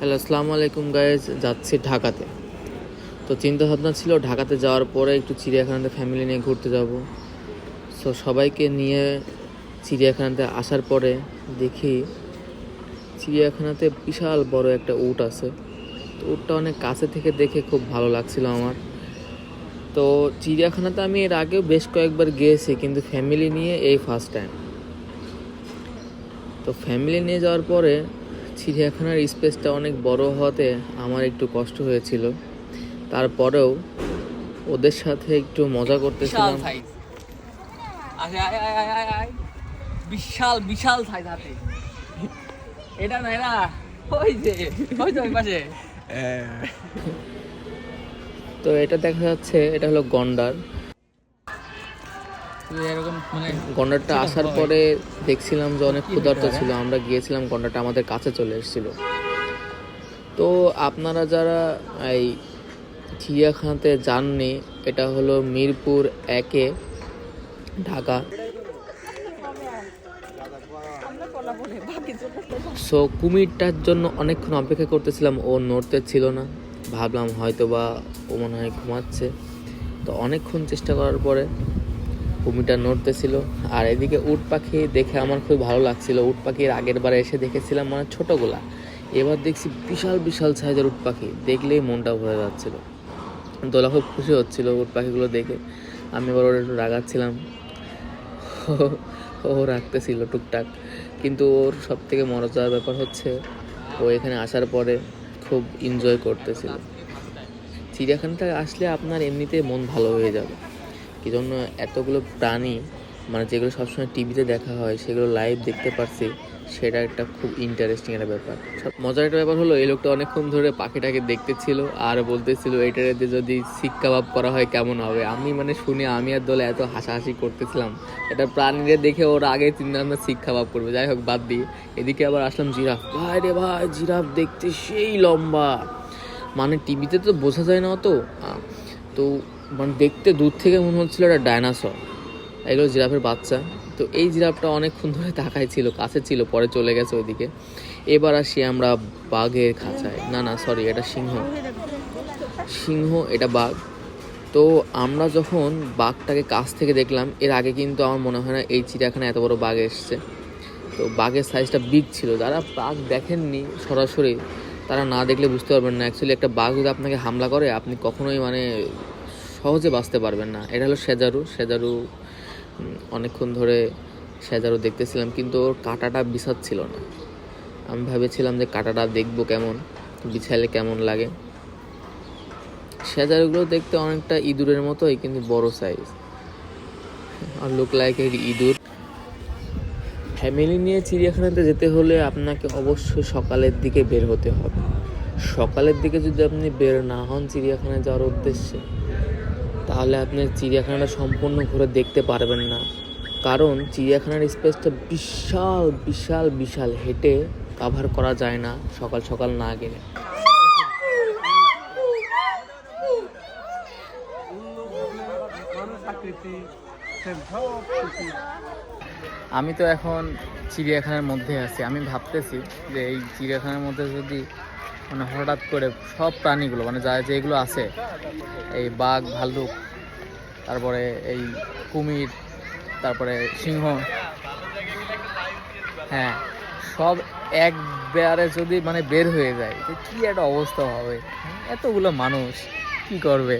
Hello, আসসালামু আলাইকুম guys যাচ্ছি ঢাকাতে। তো চিন্তা ভাবনা ছিল ঢাকাতে যাওয়ার পরে একটু চিড়িয়াখানাতে ফ্যামিলি নিয়ে ঘুরতে যাব। সো সবাইকে নিয়ে চিড়িয়াখানাতে আসার পরে দেখি চিড়িয়াখানাতে বিশাল বড় একটা উট আছে। তো উটটা অনেক কাছে থেকে দেখে খুব ভালো লাগছিল আমার। তো চিড়িয়াখানাতে আমি এর আগেও বেশ কয়েকবার গিয়েছি, কিন্তু ফ্যামিলি নিয়ে এই ফার্স্ট টাইম তো ফ্যামিলি নিয়ে যাওয়ার পরে চিড়িয়াখানার স্পেসটা অনেক বড় হওয়াতে আমার একটু কষ্ট হয়েছিল। তারপরেও ওদের সাথে একটু মজা করতেছিলাম। বিশাল বিশাল সাইজ হাতে। এটা না এরা ওই যে ওই তো ওই পাশে। তো এটা দেখা যাচ্ছে এটা হলো গন্ডার। গন্ডারটা আসার পরে দেখছিলাম যে অনেক ক্ষুধার্ত ছিল আমরা গিয়েছিলাম গন্ডারটা আমাদের কাছে চলে এসেছিল। তো আপনারা যারা এই চিড়িয়াখানাতে যাননি এটা হলো মিরপুর একে ঢাকা। সো কুমিরটার জন্য অনেকক্ষণ অপেক্ষা করতেছিলাম ও নড়তে ছিল না। ভাবলাম হয়তো বা ও মনে হয় ঘুমাচ্ছে। তো অনেকক্ষণ চেষ্টা করার পরে কুমিরটা নড়তেছিল। আর এদিকে উট পাখি দেখে আমার খুব ভালো লাগছিল। উট পাখির আগের বারে এসে দেখেছিলাম মানে ছোটোগুলা। এবার দেখছি বিশাল বিশাল সাইজের উট পাখি। দেখলেই মনটা ভরে যাচ্ছিল। দোলা খুব খুশি হচ্ছিল উট পাখিগুলো দেখে। আমি এবার ওর একটু রাগাচ্ছিলাম। ও- রাখতেছিল টুকটাক। কিন্তু ওর সব থেকে মজার ব্যাপার হচ্ছে, ও এখানে আসার পরে খুব এনজয় করতেছিল। চিড়িয়াখানাতে আসলে আপনার এমনিতে মন ভালো হয়ে যাবে। কি জন্য এতগুলো প্রাণী মানে যেগুলো সবসময় টিভিতে দেখা হয়, সেগুলো লাইভ দেখতে পারছি, সেটা একটা খুব ইন্টারেস্টিং একটা ব্যাপার। সব মজার একটা ব্যাপার হলো, এই লোকটা অনেকক্ষণ ধরে পাখিটাকে দেখতেছিল আর বলতেছিল এটাতে যদি শিক কাবাব করা হয়, কেমন হবে? আমি মানে শুনে আমি আর দলে এত হাসাহাসি করতেছিলাম, এটা প্রাণীরা দেখে ওর আগে চিন্তা ভাবনা শিক কাবাব করবে। যাই হোক, বাদ দিয়ে এদিকে আবার আসলাম জিরাফ। ভাই রে ভাই, জিরাফ দেখতে সেই লম্বা। মানে টিভিতে তো বোঝা যায় না অত। তো মানে দেখতে দূর থেকে মনে হচ্ছিল একটা ডায়নাসর এগুলো জিরাফের বাচ্চা। তো এই জিরাফটা অনেকক্ষণ ধরে তাকায় ছিল, কাছে ছিল, পরে চলে গেছে ওইদিকে। এবার আসি আমরা বাঘের খাঁচায়। না না সরি এটা সিংহ। সিংহ, এটা বাঘ। তো আমরা যখন বাঘটাকে কাছ থেকে দেখলাম, এর আগে কিন্তু আমার মনে হয় না এই চিড়িয়াখানায় এত বড় বাঘ এসছে। তো বাঘের সাইজটা বিগ ছিল। যারা বাঘ দেখেননি সরাসরি তারা না দেখলে বুঝতে পারবেন না। অ্যাকচুয়ালি একটা বাঘ যদি আপনাকে হামলা করে, আপনি কখনোই মানে সহজে বাঁচতে পারবেন না। এটা হলো সেজারু সেজারু অনেকক্ষণ ধরে সেজারু দেখতেছিলাম, কিন্তু ওর কাঁটাটা বিছাচ্ছিল না। আমি ভেবেছিলাম যে কাঁটাটা দেখব কেমন, বিছাইলে কেমন লাগে। সেজারুগুলো দেখতে অনেকটা ইঁদুরের মতোই, কিন্তু বড় সাইজ আর লুক লাইক ইঁদুর। ফ্যামিলি নিয়ে চিড়িয়াখানাতে যেতে হলে আপনাকে অবশ্যই সকালের দিকে বের হতে হবে। সকালের দিকে যদি আপনি বের না হন চিড়িয়াখানায় যাওয়ার উদ্দেশ্যে, তাহলে আপনি চিড়িয়াখানাটা সম্পূর্ণ ঘুরে দেখতে পারবেন না। কারণ চিড়িয়াখানার স্পেসটা বিশাল বিশাল বিশাল। হেঁটে কাভার করা যায় না সকাল সকাল না গেলে। আমি তো এখন চিড়িয়াখানার মধ্যে আছি। আমি ভাবতেছি যে এই চিড়িয়াখানার মধ্যে যদি মানে হঠাৎ করে সব প্রাণীগুলো মানে যা যেগুলো আছে, এই বাঘ, ভাল্লুক, তারপরে এই কুমির, তারপরে সিংহ হ্যাঁ সব একবারে যদি মানে বের হয়ে যায়, তো কি একটা অবস্থা হবে? এতগুলো মানুষ কি করবে?